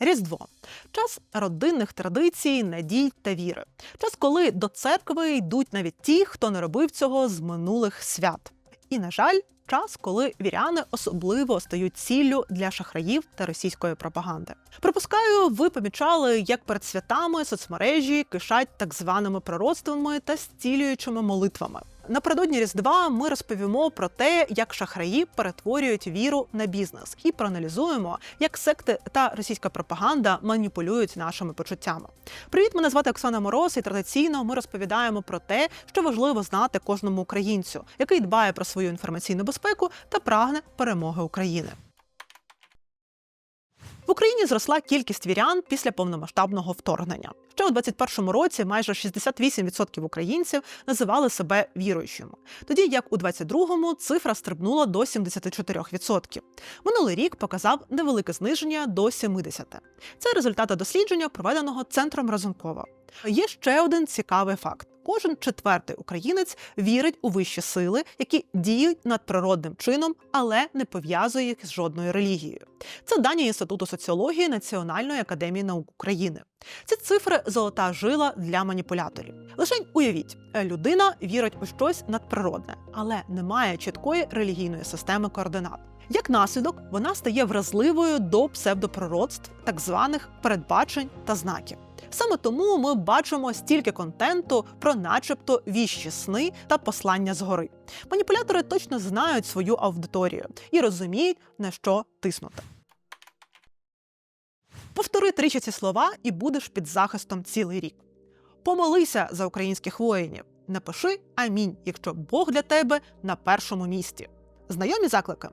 Різдво час родинних традицій, надій та віри. Час, коли до церкви йдуть навіть ті, хто не робив цього з минулих свят. І, на жаль, час, коли віряни особливо стають ціллю для шахраїв та російської пропаганди. Припускаю, ви помічали, як перед святами соцмережі кишать так званими пророцтвами та зцілюючими молитвами. Напередодні Різдва ми розповімо про те, як шахраї перетворюють віру на бізнес, і проаналізуємо, як секти та російська пропаганда маніпулюють нашими почуттями. Привіт, мене звати Оксана Мороз, і традиційно ми розповідаємо про те, що важливо знати кожному українцю, який дбає про свою інформаційну безпеку та прагне перемоги України. В Україні зросла кількість вірян після повномасштабного вторгнення. Ще у 2021 році майже 68% українців називали себе віруючими, тоді як у 2022-му цифра стрибнула до 74%. Минулий рік показав невелике зниження до 70%. Це результати дослідження, проведеного центром Разумкова. Є ще один цікавий факт. Кожен четвертий українець вірить у вищі сили, які діють надприродним чином, але не пов'язує їх з жодною релігією. Це дані Інституту соціології Національної академії наук України. Ці цифри золота жила для маніпуляторів. Лишень уявіть, людина вірить у щось надприродне, але не має чіткої релігійної системи координат. Як наслідок, вона стає вразливою до псевдопророцтв, так званих передбачень та знаків. Саме тому ми бачимо стільки контенту про, начебто, віщі сни та послання згори. Маніпулятори точно знають свою аудиторію і розуміють, на що тиснути. Повтори тричі ці слова, і будеш під захистом цілий рік. Помолися за українських воїнів. Напиши амінь, якщо Бог для тебе на першому місці. Знайомі заклики?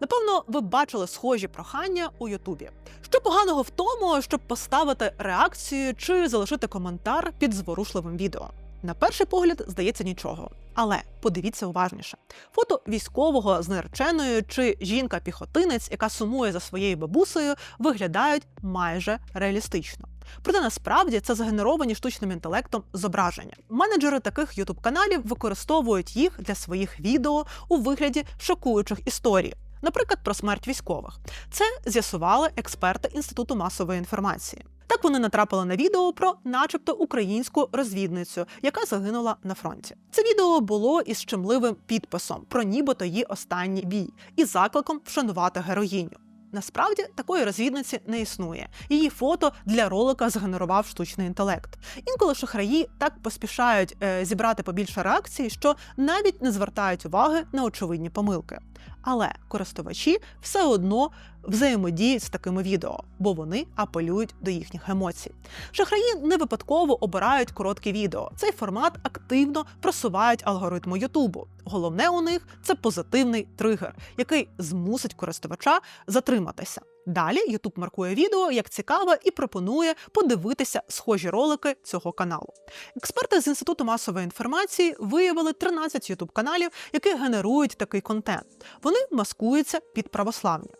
Напевно, ви бачили схожі прохання у Ютубі. Що поганого в тому, щоб поставити реакцію чи залишити коментар під зворушливим відео? На перший погляд здається нічого. Але подивіться уважніше: фото військового з нареченою чи жінка-піхотинець, яка сумує за своєю бабусею, виглядають майже реалістично. Проте насправді це згенеровані штучним інтелектом зображення. Менеджери таких ютуб каналів використовують їх для своїх відео у вигляді шокуючих історій. Наприклад, про смерть військових. Це з'ясували експерти Інституту масової інформації. Так вони натрапили на відео про, начебто, українську розвідницю, яка загинула на фронті. Це відео було із щемливим підписом про нібито її останній бій і закликом вшанувати героїню. Насправді такої розвідниці не існує. Її фото для ролика згенерував штучний інтелект. Інколи шахраї так поспішають е, зібрати побільше реакцій, що навіть не звертають уваги на очевидні помилки. Але користувачі все одно взаємодіють з такими відео, бо вони апелюють до їхніх емоцій. Шахраї не випадково обирають короткі відео. Цей формат активно просувають алгоритму Ютубу. Головне у них це позитивний тригер, який змусить користувача затриматися. Далі YouTube маркує відео як цікаве і пропонує подивитися схожі ролики цього каналу. Експерти з інституту масової інформації виявили 13 youtube каналів, які генерують такий контент. Вони маскуються під православні.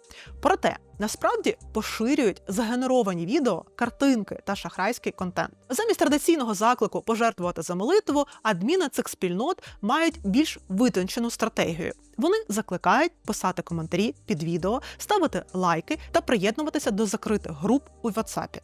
Проте насправді поширюють загенеровані відео, картинки та шахрайський контент. Замість традиційного заклику пожертвувати за молитву, адміни цих спільнот мають більш витончену стратегію. Вони закликають писати коментарі під відео, ставити лайки та приєднуватися до закритих груп у WhatsApp.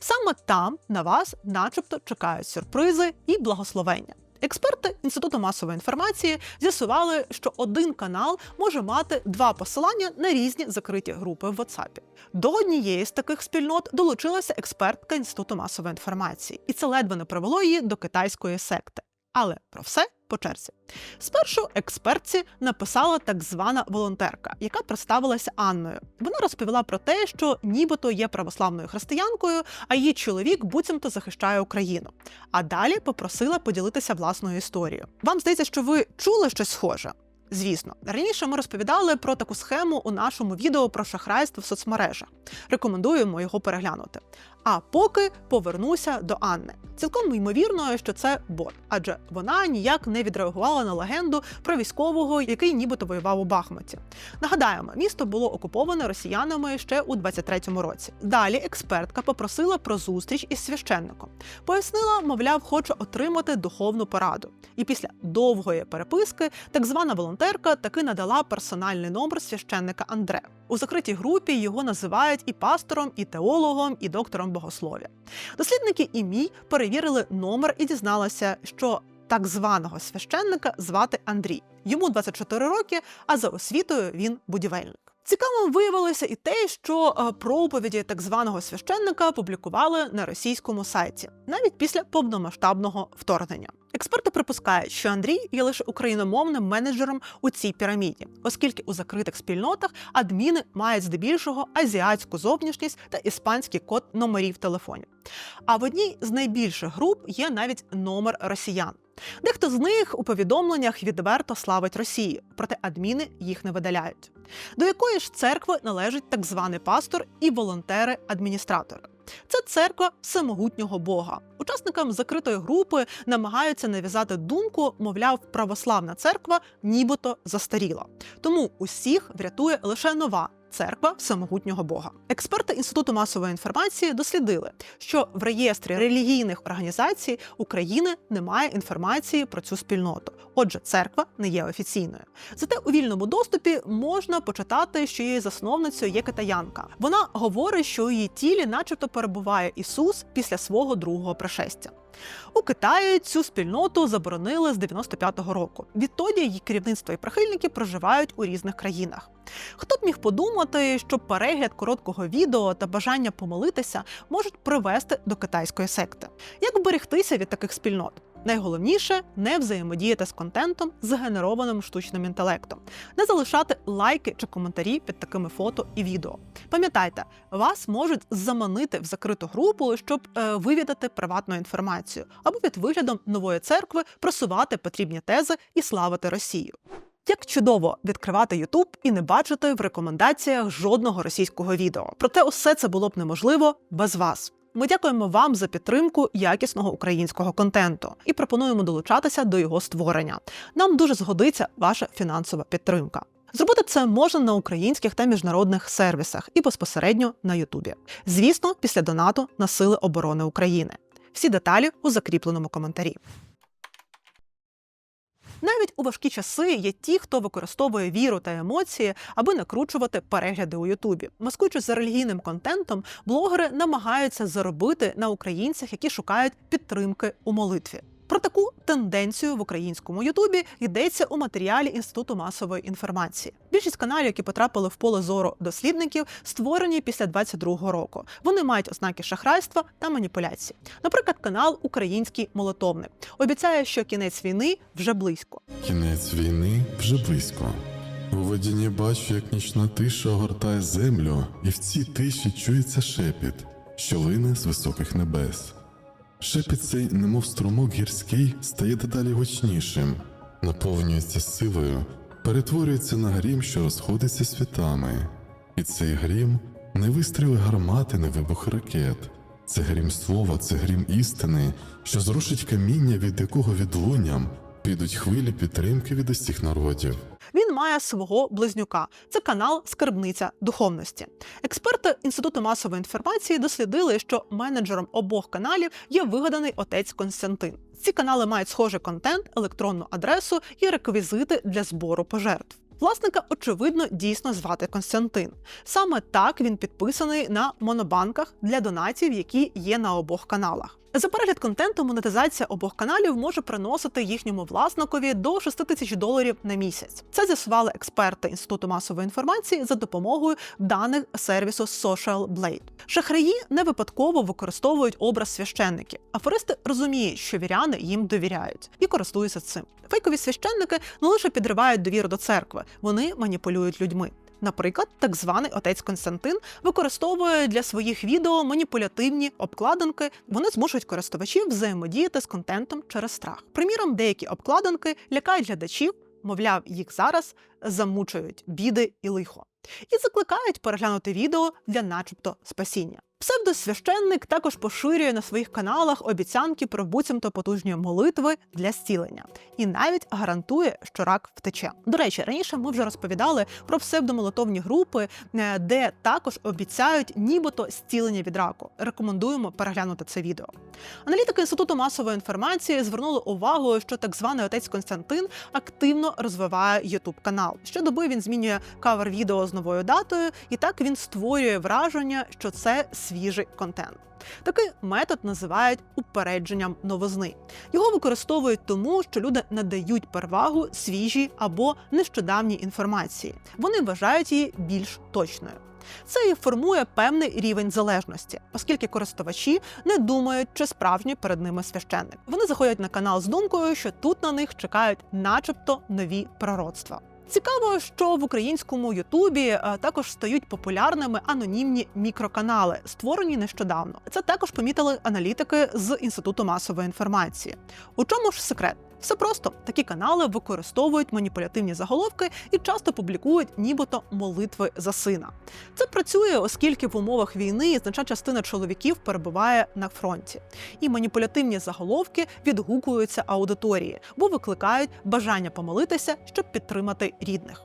Саме там на вас, начебто, чекають сюрпризи і благословення. Експерти інституту масової інформації з'ясували, що один канал може мати два посилання на різні закриті групи в WhatsApp. До однієї з таких спільнот долучилася експертка інституту масової інформації, і це ледве не привело її до китайської секти. Але про все по черзі. Спершу експертці написала так звана волонтерка, яка представилася Анною. Вона розповіла про те, що нібито є православною християнкою, а її чоловік буцімто захищає Україну. А далі попросила поділитися власною історією. Вам здається, що ви чули щось схоже? Звісно, раніше ми розповідали про таку схему у нашому відео про шахрайство в соцмережах. Рекомендуємо його переглянути. А поки повернуся до Анни. Цілком ймовірно, що це бот, адже вона ніяк не відреагувала на легенду про військового, який нібито воював у Бахмуті. Нагадаємо, місто було окуповане росіянами ще у 23-му році. Далі експертка попросила про зустріч із священником. Пояснила, мовляв, хоче отримати духовну пораду. І після довгої переписки так звана волонтерка таки надала персональний номер священника Андре. У закритій групі його називають і пастором, і теологом, і доктором богослов'я. Дослідники ІМІ перевірили номер і дізналися, що так званого священника звати Андрій. Йому 24 роки, а за освітою він будівельник. Цікавим виявилося і те, що е, проповіді так званого священника публікували на російському сайті навіть після повномасштабного вторгнення. Експерти припускають, що Андрій є лише україномовним менеджером у цій піраміді, оскільки у закритих спільнотах адміни мають здебільшого азіатську зовнішність та іспанський код номерів телефонів. А в одній з найбільших груп є навіть номер росіян. Дехто з них у повідомленнях відверто славить Росію, проте адміни їх не видаляють. До якої ж церкви належить так званий пастор і волонтери-адміністратори? Це церква всемогутнього Бога. Учасникам закритої групи намагаються нав'язати думку, мовляв, православна церква нібито застаріла. Тому усіх врятує лише нова. Церква всемогутнього Бога. Експерти Інституту масової інформації дослідили, що в реєстрі релігійних організацій України немає інформації про цю спільноту. Отже, церква не є офіційною. Зате у вільному доступі можна почитати, що її засновницею є китаянка. Вона говорить, що у її тілі, начебто, перебуває Ісус після свого другого пришестя. У Китаї цю спільноту заборонили з 95-го року. Відтоді її керівництво і прихильники проживають у різних країнах. Хто б міг подумати, що перегляд короткого відео та бажання помолитися можуть привести до китайської секти? Як вберегтися від таких спільнот? Найголовніше не взаємодіяти з контентом, згенерованим штучним інтелектом, не залишати лайки чи коментарі під такими фото і відео. Пам'ятайте, вас можуть заманити в закриту групу, щоб е, вивідати приватну інформацію, або під виглядом нової церкви просувати потрібні тези і славити Росію. Як чудово відкривати Ютуб і не бачити в рекомендаціях жодного російського відео. Проте усе це було б неможливо без вас. Ми дякуємо вам за підтримку якісного українського контенту і пропонуємо долучатися до його створення. Нам дуже згодиться ваша фінансова підтримка. Зробити це можна на українських та міжнародних сервісах і безпосередньо на Ютубі. Звісно, після донату на Сили оборони України. Всі деталі у закріпленому коментарі. Навіть у важкі часи є ті, хто використовує віру та емоції, аби накручувати перегляди у Ютубі. Маскуючись за релігійним контентом, блогери намагаються заробити на українцях, які шукають підтримки у молитві. Про таку тенденцію в українському Ютубі йдеться у матеріалі Інституту масової інформації. Більшість каналів, які потрапили в поле зору дослідників, створені після 22-го року. Вони мають ознаки шахрайства та маніпуляцій. Наприклад, канал Український молитовник обіцяє, що кінець війни вже близько. Кінець війни вже близько. У водіні бачу, як нічна тиша огортає землю, і в цій тиші чується шепіт, що лине з високих небес. Шепіт цей, немов струмок гірський, стає дедалі гучнішим, наповнюється силою, перетворюється на грім, що розходиться світами. І цей грім не вистріли гармати, не вибух ракет. Це грім слова, це грім істини, що зрушить каміння, від якого відлунням підуть хвилі підтримки від усіх народів. Має свого близнюка. Це канал Скарбниця духовності. Експерти Інституту масової інформації дослідили, що менеджером обох каналів є вигаданий отець Константин. Ці канали мають схожий контент, електронну адресу і реквізити для збору пожертв. Власника, очевидно, дійсно звати Константин. Саме так він підписаний на монобанках для донатів, які є на обох каналах. За перегляд контенту монетизація обох каналів може приносити їхньому власникові до 6 тисяч доларів на місяць. Це з'ясували експерти Інституту масової інформації за допомогою даних сервісу Social Blade. Шахраї не випадково використовують образ священників. Аферисти розуміють, що віряни їм довіряють і користуються цим. Фейкові священники не лише підривають довіру до церкви, вони маніпулюють людьми. Наприклад, так званий отець Константин використовує для своїх відео маніпулятивні обкладинки. Вони змушують користувачів взаємодіяти з контентом через страх. Приміром, деякі обкладинки лякають глядачів, мовляв, їх зараз замучують біди і лихо, і закликають переглянути відео для, начебто, спасіння. Псевдосвященник також поширює на своїх каналах обіцянки про буцімто потужні молитви для зцілення і навіть гарантує, що рак втече. До речі, раніше ми вже розповідали про псевдомолитовні групи, е, де також обіцяють нібито зцілення від раку. Рекомендуємо переглянути це відео. Аналітики інституту масової інформації звернули увагу, що так званий отець Константин активно розвиває youtube канал. Щодоби він змінює кавер відео з новою датою, і так він створює враження, що це свіжий контент. Такий метод називають упередженням новизни. Його використовують тому, що люди надають перевагу свіжій або нещодавній інформації. Вони вважають її більш точною. Це і формує певний рівень залежності, оскільки користувачі не думають, чи справжній перед ними священник. Вони заходять на канал з думкою, що тут на них чекають, начебто, нові пророцтва. Цікаво, що в українському Ютубі е, також стають популярними анонімні мікроканали, створені нещодавно. Це також помітили аналітики з інституту масової інформації. У чому ж секрет? Все просто такі канали використовують маніпулятивні заголовки і часто публікують нібито молитви за сина. Це працює, оскільки в умовах війни значна частина чоловіків перебуває на фронті, і маніпулятивні заголовки відгукуються аудиторії, бо викликають бажання помолитися, щоб підтримати рідних.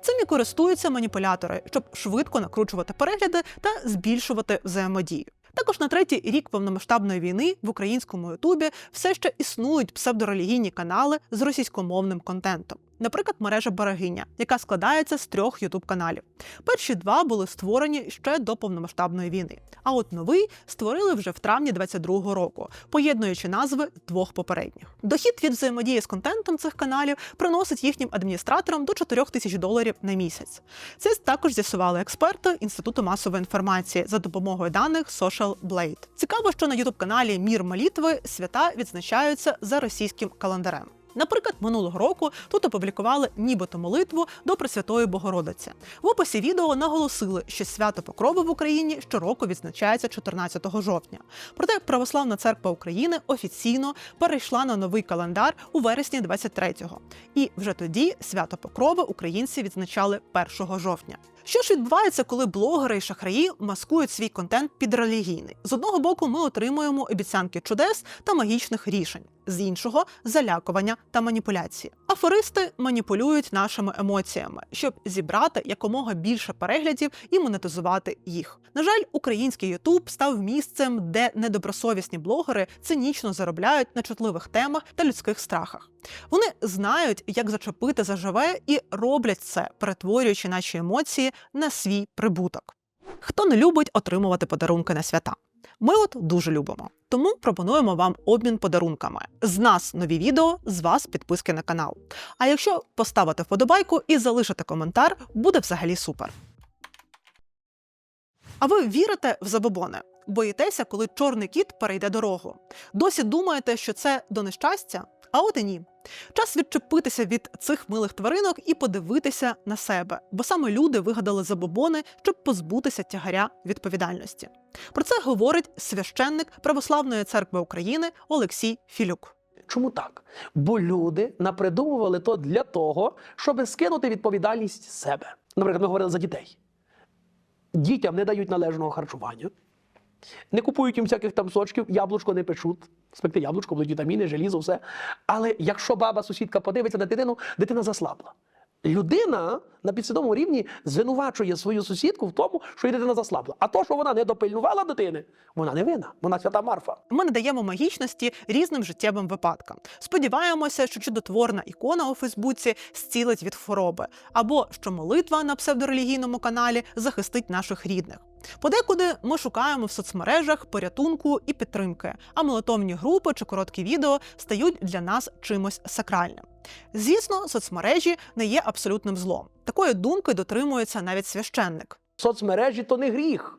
Цим і користуються маніпулятори, щоб швидко накручувати перегляди та збільшувати взаємодію. Також на третій рік повномасштабної війни в українському Ютубі все ще існують псевдорелігійні канали з російськомовним контентом. Наприклад, мережа Берегиня, яка складається з трьох ютуб каналів. Перші два були створені ще до повномасштабної війни. А от новий створили вже в травні 22-го року, поєднуючи назви двох попередніх. Дохід від взаємодії з контентом цих каналів приносить їхнім адміністраторам до 4 тисяч доларів на місяць. Це також з'ясували експерти інституту масової інформації за допомогою даних Social Blade. Цікаво, що на ютуб каналі Мір молитви свята відзначаються за російським календарем. Наприклад, минулого року тут опублікували нібито молитву до Пресвятої Богородиці. В описі відео наголосили, що свято Покрови в Україні щороку відзначається 14 жовтня. Проте Православна церква України офіційно перейшла на новий календар у вересні 23-го. І вже тоді свято Покрови українці відзначали 1 жовтня. Що ж відбувається, коли блогери і шахраї маскують свій контент під релігійний? З одного боку, ми отримуємо обіцянки чудес та магічних рішень, з іншого залякування та маніпуляції. Аферисти маніпулюють нашими емоціями, щоб зібрати якомога більше переглядів і монетизувати їх. На жаль, український Ютуб став місцем, де недобросовісні блогери цинічно заробляють на чутливих темах та людських страхах. Вони знають, як зачепити заживе, і роблять це, перетворюючи наші емоції на свій прибуток. Хто не любить отримувати подарунки на свята? Ми от дуже любимо. Тому пропонуємо вам обмін подарунками. З нас нові відео, з вас підписки на канал. А якщо поставити вподобайку і залишити коментар, буде взагалі супер. А ви вірите в забобони? Боїтеся, коли чорний кіт перейде дорогу? Досі думаєте, що це до нещастя? А от і ні. Час відчепитися від цих милих тваринок і подивитися на себе, бо саме люди вигадали забобони, щоб позбутися тягаря відповідальності. Про це говорить священник Православної церкви України Олексій Філюк. Чому так? Бо люди напридумували то для того, щоб скинути відповідальність себе. Наприклад, ми говорили за дітей. Дітям не дають належного харчування, не купують їм всяких там сочків, яблучко не печуть. Спекти яблучко, будуть вітаміни, желізо, все. Але якщо баба сусідка подивиться на дитину, дитина заслабла. Людина на підсвідомому рівні звинувачує свою сусідку в тому, що її дитина заслабла. А то, що вона не допильнувала дитини, вона не винна, вона свята Марфа. Ми надаємо магічності різним життєвим випадкам. Сподіваємося, що чудотворна ікона у Фейсбуці зцілить від хвороби, або що молитва на псевдорелігійному каналі захистить наших рідних. Подекуди ми шукаємо в соцмережах порятунку і підтримки, а молитовні групи чи короткі відео стають для нас чимось сакральним. Звісно, соцмережі не є абсолютним злом. Такої думки дотримується навіть священник. Соцмережі то не гріх.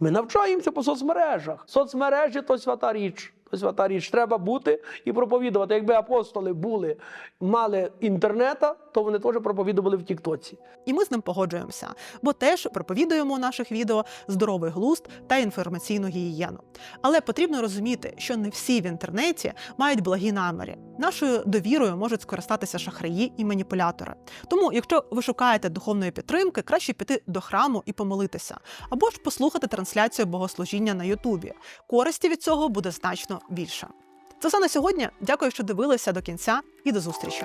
Ми навчаємося по соцмережах. Соцмережі то свята річ. То свята річ треба бути і проповідувати. Якби апостоли були, мали інтернета, то вони теж проповідували в Тіктоці. І ми з ним погоджуємося, бо теж проповідуємо у наших відео здоровий глузд та інформаційну гігієну. Але потрібно розуміти, що не всі в інтернеті мають благі наміри. Нашою довірою можуть скористатися шахраї і маніпулятори. Тому, якщо ви шукаєте духовної підтримки, краще піти до храму і помолитися, або ж послухати трансляцію богослужіння на Ютубі. Користі від цього буде значно більше. Це все на сьогодні. Дякую, що дивилися до кінця, і до зустрічі.